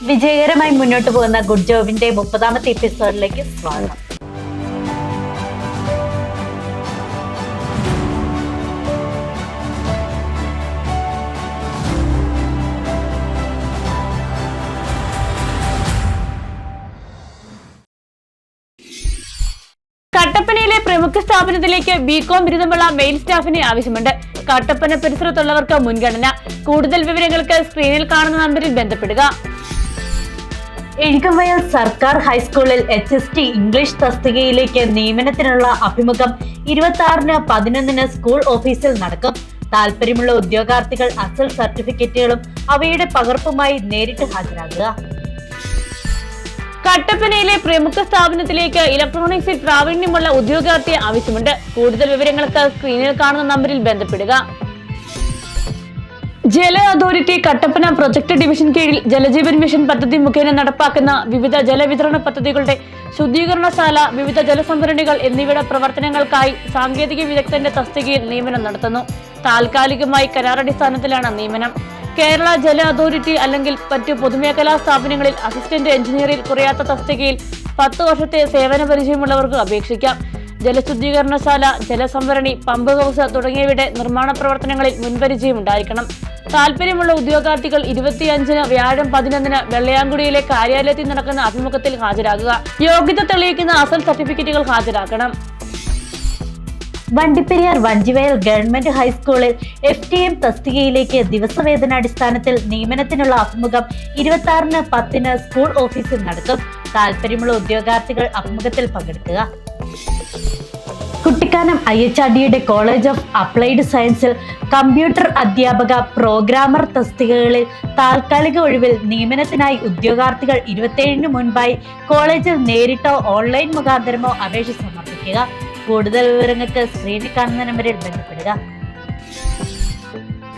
വിജയകരമായി മുന്നോട്ട് പോകുന്ന ഗുഡ് ജോബിന്റെ മുപ്പതാമത്തെ എപ്പിസോഡിലേക്ക് സ്വാഗതം. കട്ടപ്പനയിലെ പ്രമുഖ സ്ഥാപനത്തിലേക്ക് ബികോം ബിരുദമുള്ള മെയിൽ സ്റ്റാഫിനെ ആവശ്യമുണ്ട്. കട്ടപ്പന പരിസരത്തുള്ളവർക്ക് മുൻഗണന. കൂടുതൽ വിവരങ്ങൾക്ക് സ്ക്രീനിൽ കാണുന്ന നമ്പറിൽ ബന്ധപ്പെടുക. എഴുകവയൽ സർക്കാർ ഹൈസ്കൂളിൽ എച്ച് എസ് ടി ഇംഗ്ലീഷ് തസ്തികയിലേക്ക് നിയമനത്തിനുള്ള അഭിമുഖം ഇരുപത്തി ആറിന് പതിനൊന്നിന് സ്കൂൾ ഓഫീസിൽ നടക്കും. താല്പര്യമുള്ള ഉദ്യോഗാർത്ഥികൾ അസൽ സർട്ടിഫിക്കറ്റുകളും അവയുടെ പകർപ്പുമായി നേരിട്ട് ഹാജരാകുക. കട്ടപ്പനയിലെ പ്രമുഖ സ്ഥാപനത്തിലേക്ക് ഇലക്ട്രോണിക്സിൽ പ്രാവീണ്യമുള്ള ഉദ്യോഗാർത്ഥിയെ ആവശ്യമുണ്ട്. കൂടുതൽ വിവരങ്ങൾക്ക് സ്ക്രീനിൽ കാണുന്ന നമ്പറിൽ ബന്ധപ്പെടുക. ജല അതോറിറ്റി കട്ടപ്പന പ്രൊജക്ട് ഡിവിഷൻ കീഴിൽ ജലജീവൻ മിഷൻ പദ്ധതി മുഖേന നടപ്പാക്കുന്ന വിവിധ ജലവിതരണ പദ്ധതികളുടെ ശുദ്ധീകരണശാല വിവിധ ജലസംഭരണികൾ എന്നിവയുടെ പ്രവർത്തനങ്ങൾക്കായി സാങ്കേതിക വിദഗ്ധന്റെ തസ്തികയിൽ നിയമനം നടത്തുന്നു. താൽക്കാലികമായി കരാറടിസ്ഥാനത്തിലാണ് നിയമനം. കേരള ജല അതോറിറ്റി അല്ലെങ്കിൽ മറ്റ് പൊതുമേഖലാ സ്ഥാപനങ്ങളിൽ അസിസ്റ്റന്റ് എഞ്ചിനീയറിൽ കുറയാത്ത തസ്തികയിൽ പത്ത് വർഷത്തെ സേവന പരിചയമുള്ളവർക്ക് അപേക്ഷിക്കാം. ജലശുദ്ധീകരണശാല ജലസംഭരണി പമ്പ് ഹൗസ് തുടങ്ങിയവയുടെ നിർമ്മാണ പ്രവർത്തനങ്ങളിൽ മുൻപരിചയം ഉണ്ടായിരിക്കണം താല്പര്യമുള്ള ഉദ്യോഗാർത്ഥികൾ ഇരുപത്തിയഞ്ചിന് വ്യാഴം പതിനൊന്നിന് വെള്ളയാങ്കുടിയിലെ കാര്യാലയത്തിൽ നടക്കുന്ന അഭിമുഖത്തിൽ ഹാജരാകുക. യോഗ്യത തെളിയിക്കുന്ന അസൽ സർട്ടിഫിക്കറ്റുകൾ ഹാജരാക്കണം. വണ്ടിപ്പെരിയാർ വഞ്ചിവയൽ ഗവൺമെന്റ് ഹൈസ്കൂളിൽ എഫ് ടി എം തസ്തികയിലേക്ക് ദിവസവേതനാടിസ്ഥാനത്തിൽ നിയമനത്തിനുള്ള അഭിമുഖം ഇരുപത്തി ആറിന് പത്തിന് സ്കൂൾ ഓഫീസിൽ നടക്കും. താല്പര്യമുള്ള ഉദ്യോഗാർത്ഥികൾ അഭിമുഖത്തിൽ പങ്കെടുക്കുക. കുട്ടിക്കാനം ഐ എച്ച് ആർ ഡിയുടെ കോളേജ് ഓഫ് അപ്ലൈഡ് സയൻസിൽ കമ്പ്യൂട്ടർ അധ്യാപക പ്രോഗ്രാമർ തസ്തികകളിൽ താൽക്കാലിക ഒഴിവിൽ നിയമനത്തിനായി ഉദ്യോഗാർത്ഥികൾ ഇരുപത്തിയേഴിന് മുൻപായി കോളേജിൽ നേരിട്ടോ ഓൺലൈൻ മുഖാന്തരമോ അപേക്ഷ സമർപ്പിക്കുക. കൂടുതൽ വിവരങ്ങൾക്ക് സ്ക്രീനിൽ കാണുന്ന നമ്പറിൽ ബന്ധപ്പെടുക.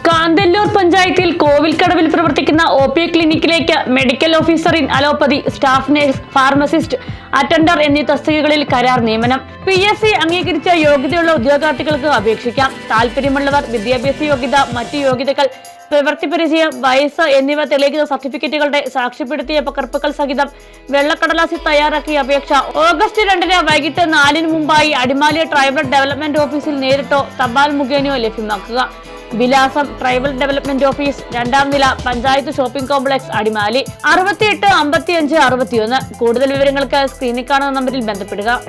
കാന്തല്ലൂർ പഞ്ചായത്തിൽ കോവിൽക്കടവിൽ പ്രവർത്തിക്കുന്ന ഒ പി ക്ലിനിക്കിലേക്ക് medical officer in allopathy staff nurse pharmacist attender എന്നീ തസ്തികകളിൽ കരാർ നിയമനം. പി എസ് സി അംഗീകരിച്ച യോഗ്യതയുള്ള ഉദ്യോഗാർത്ഥികൾക്ക് അപേക്ഷിക്കാം. താല്പര്യമുള്ളവർ വിദ്യാഭ്യാസ യോഗ്യത മറ്റ് യോഗ്യതകൾ പ്രവൃത്തി പരിചയം വയസ്സ് എന്നിവ തെളിയിക്കുന്ന സർട്ടിഫിക്കറ്റുകളുടെ സാക്ഷ്യപ്പെടുത്തിയ പകർപ്പുകൾ സഹിതം വെള്ളക്കടലാസിൽ തയ്യാറാക്കിയ അപേക്ഷ ഓഗസ്റ്റ് രണ്ടിന് വൈകിട്ട് നാലിന് മുമ്പായി അടിമാലി ട്രൈബൽ ഡെവലപ്മെന്റ് ഓഫീസിൽ നേരിട്ടോ തപാൽ മുഖേനയോ ലഭ്യമാക്കുക. വിലാസം ട്രൈബൽ ഡെവലപ്മെന്റ് ഓഫീസ് രണ്ടാം നില പഞ്ചായത്ത് ഷോപ്പിംഗ് കോംപ്ലക്സ് അടിമാലി. അറുപത്തിയെട്ട് അമ്പത്തിയഞ്ച് അറുപത്തിയൊന്ന്. കൂടുതൽ വിവരങ്ങൾക്ക് സ്ക്രീനിൽ കാണുന്ന നമ്പറിൽ ബന്ധപ്പെടുക.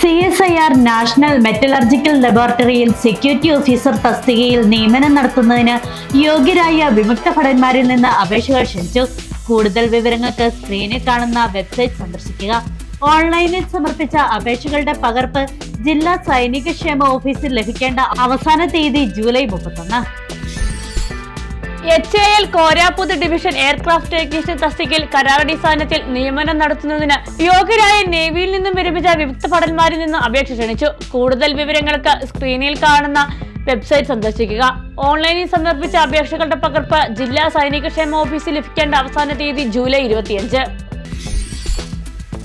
C S I R national metallurgical ലബോറട്ടറിയിൽ സെക്യൂരിറ്റി ഓഫീസർ തസ്തികയിൽ നിയമനം നടത്തുന്നതിന് യോഗ്യരായ വിമുക്ത ഭടന്മാരിൽ നിന്ന് അപേക്ഷകൾ ക്ഷണിച്ചു. കൂടുതൽ വിവരങ്ങൾക്ക് സ്ക്രീനിൽ കാണുന്ന വെബ്സൈറ്റ് സന്ദർശിക്കുക. ഓൺലൈനിൽ സമർപ്പിച്ച അപേക്ഷകളുടെ പകർപ്പ് ജില്ലാ സൈനിക ക്ഷേമ ഓഫീസിൽ ലഭിക്കേണ്ട അവസാന തീയതി ജൂലൈ മുപ്പത്തൊന്ന്. H A L Koraput division aircraft technician തസ്തികയിൽ കരാറടിസ്ഥാനത്തിൽ നിയമനം നടത്തുന്നതിന് യോഗ്യരായ നേവിയിൽ നിന്നും വിരമിച്ച വിമുക്ത ഭടന്മാരിൽ നിന്ന് അപേക്ഷ ക്ഷണിച്ചു. കൂടുതൽ വിവരങ്ങൾക്ക് സ്ക്രീനിൽ കാണുന്ന വെബ്സൈറ്റ് സന്ദർശിക്കുക. ഓൺലൈനിൽ സമർപ്പിച്ച അപേക്ഷകളുടെ പകർപ്പ് ജില്ലാ സൈനിക ക്ഷേമ ഓഫീസിൽ ലഭിക്കേണ്ട അവസാന തീയതി ജൂലൈ ഇരുപത്തിയഞ്ച്.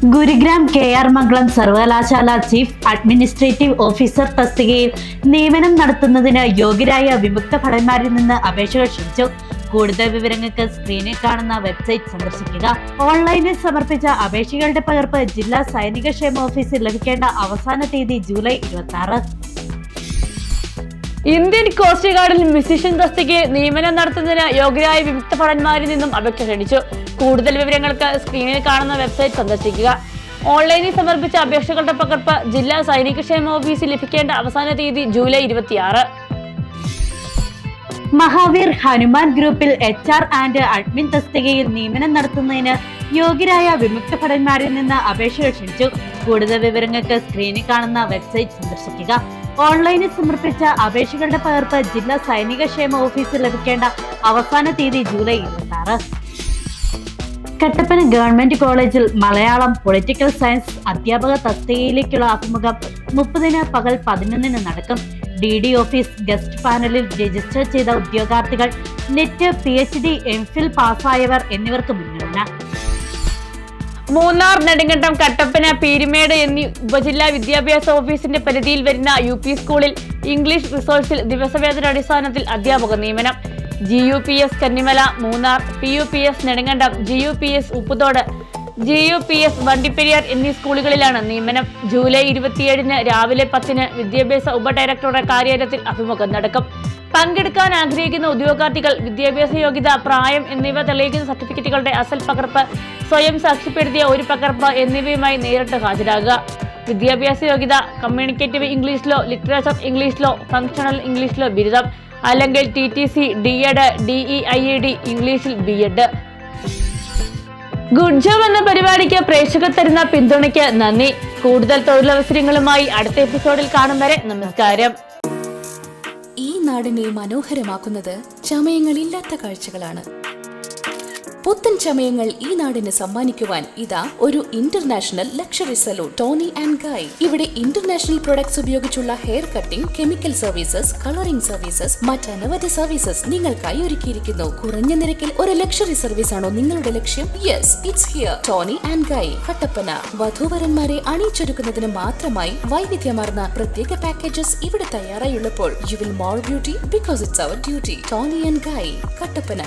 ഗുരുഗ്രാം കെ ആർ മംഗളം സർവകലാശാല ചീഫ് അഡ്മിനിസ്ട്രേറ്റീവ് ഓഫീസർ തസ്തികയിൽ നിയമനം നടത്തുന്നതിന് യോഗ്യരായ വിമുക്ത ഭടന്മാരിൽ നിന്ന് അപേക്ഷകൾ ക്ഷണിച്ചു. കൂടുതൽ വിവരങ്ങൾക്ക് സ്ക്രീനിൽ കാണുന്ന വെബ്സൈറ്റ് സന്ദർശിക്കുക. ഓൺലൈനിൽ സമർപ്പിച്ച അപേക്ഷകളുടെ പകർപ്പ് ജില്ലാ സൈനിക ക്ഷേമ ഓഫീസിൽ ലഭിക്കേണ്ട അവസാന തീയതി ജൂലൈ ഇരുപത്തി ആറ് ഇന്ത്യൻ കോസ്റ്റ് ഗാർഡിൽ മ്യൂസിഷ്യൻ തസ്തികയിൽ നിയമനം നടത്തുന്നതിന് യോഗ്യരായ വിമുക്ത ഭടന്മാരിൽ നിന്നും അപേക്ഷ ക്ഷണിച്ചു. കൂടുതൽ വിവരങ്ങൾക്ക് സ്ക്രീനിൽ കാണുന്ന വെബ്സൈറ്റ് സന്ദർശിക്കുക. ഓൺലൈനിൽ സമർപ്പിച്ച അപേക്ഷകളുടെ പകർപ്പ് ജില്ലാ സൈനികക്ഷേമ ഓഫീസിൽ ലഭിക്കേണ്ട അവസാന തീയതി ജൂലൈ ഇരുപത്തിയാറ്. മഹാവീർ ഹനുമാൻ ഗ്രൂപ്പിൽ എച്ച് ആർ ആൻഡ് അഡ്മിൻ തസ്തികയിൽ നിയമനം നടത്തുന്നതിന് യോഗ്യരായ വിമുക്ത ഭടന്മാരിൽ നിന്ന് അപേക്ഷകൾ ക്ഷണിച്ചു. കൂടുതൽ വിവരങ്ങൾക്ക് സ്ക്രീനിൽ കാണുന്ന വെബ്സൈറ്റ് സന്ദർശിക്കുക. ഓൺലൈനിൽ സമർപ്പിച്ച അപേക്ഷകളുടെ പകർപ്പ് ജില്ലാ സൈനിക ക്ഷേമ ഓഫീസിൽ ലഭിക്കേണ്ട അവസാന തീയതി ജൂലൈ ഇരുപത്തി കട്ടപ്പന ഗവൺമെന്റ് കോളേജിൽ മലയാളം പൊളിറ്റിക്കൽ സയൻസ് അധ്യാപക തസ്തികയിലേക്കുള്ള അഭിമുഖം മുപ്പതിന് പകൽ പതിനൊന്നിന് നടക്കും. ഡി ഡി ഓഫീസ് ഗസ്റ്റ് പാനലിൽ രജിസ്റ്റർ ചെയ്ത ഉദ്യോഗാർത്ഥികൾ NET P H D M phil പാസ്സായവർ എന്നിവർക്ക് മുൻഗണന. മൂന്നാർ നെടുങ്കണ്ടം കട്ടപ്പന പീരുമേട് എന്നീ ഉപജില്ലാ വിദ്യാഭ്യാസ ഓഫീസിന്റെ പരിധിയിൽ വരുന്ന യു പി സ്കൂളിൽ ഇംഗ്ലീഷ് റിസോഴ്സിൽ ദിവസവേതന അടിസ്ഥാനത്തിൽ അധ്യാപക നിയമനം. G U P S Kannimala Munnar P U P S Nedumkandam G U P S Upputhodu G U P S Vandiperiyar എന്നീ സ്കൂളുകളിലാണ് നിയമനം. ജൂലൈ ഇരുപത്തിയേഴിന് രാവിലെ പത്തിന് വിദ്യാഭ്യാസ ഉപഡയറക്ടറുടെ കാര്യാലയത്തിൽ അഭിമുഖം നടക്കും. പങ്കെടുക്കാൻ ആഗ്രഹിക്കുന്ന ഉദ്യോഗാർത്ഥികൾ വിദ്യാഭ്യാസ യോഗ്യത പ്രായം എന്നിവ തെളിയിക്കുന്ന സർട്ടിഫിക്കറ്റുകളുടെ അസൽ പകർപ്പ് സ്വയം സാക്ഷ്യപ്പെടുത്തിയ ഒരു പകർപ്പ് എന്നിവയുമായി നേരിട്ട് ഹാജരാകുക. വിദ്യാഭ്യാസ യോഗ്യത കമ്മ്യൂണിക്കേറ്റീവ് ഇംഗ്ലീഷിലോ ലിറ്ററേച്ചർ ഇംഗ്ലീഷിലോ ഫങ്ഷണൽ ഇംഗ്ലീഷിലോ ബിരുദം അല്ലെങ്കിൽ T T C D Ed D E I E D ഇംഗ്ലീഷിൽ ബി എഡ്. ഗുഡ് ജോബ് എന്ന പരിപാടിക്ക് പ്രേക്ഷകർ തരുന്ന പിന്തുണയ്ക്ക് നന്ദി. കൂടുതൽ തൊഴിലവസരങ്ങളുമായി അടുത്ത എപ്പിസോഡിൽ കാണും വരെ നമസ്കാരം. ഈ നാടിനെ മനോഹരമാക്കുന്നത് ചമയങ്ങളില്ലാത്ത കാഴ്ചകളാണ്. പുത്തൻ ചമയങ്ങൾ ഈ നാടിന് സമ്മാനിക്കുവാൻ ഇതാ ഒരു international luxury salon Tony and Guy ഇവിടെ ഇന്റർനാഷണൽ പ്രൊഡക്ട്സ് ഉപയോഗിച്ചുള്ള hair cutting chemical services colouring services മറ്റനവധി services നിങ്ങൾക്കായി ഒരുക്കിയിരിക്കുന്നു. കുറഞ്ഞ നിരക്കിൽ ഒരു ലക്ഷറി സർവീസ് ആണോ നിങ്ങളുടെ ലക്ഷ്യം? Yes it's here Tony and Guy Kattappana. വധൂവരന്മാരെ അണിയിച്ചൊരുക്കുന്നതിന് മാത്രമായി വൈവിധ്യമാർന്ന പ്രത്യേക പാക്കേജസ് ഇവിടെ തയ്യാറായുള്ളപ്പോൾ you will more beauty because it's our duty Tony and Guy Kattappana.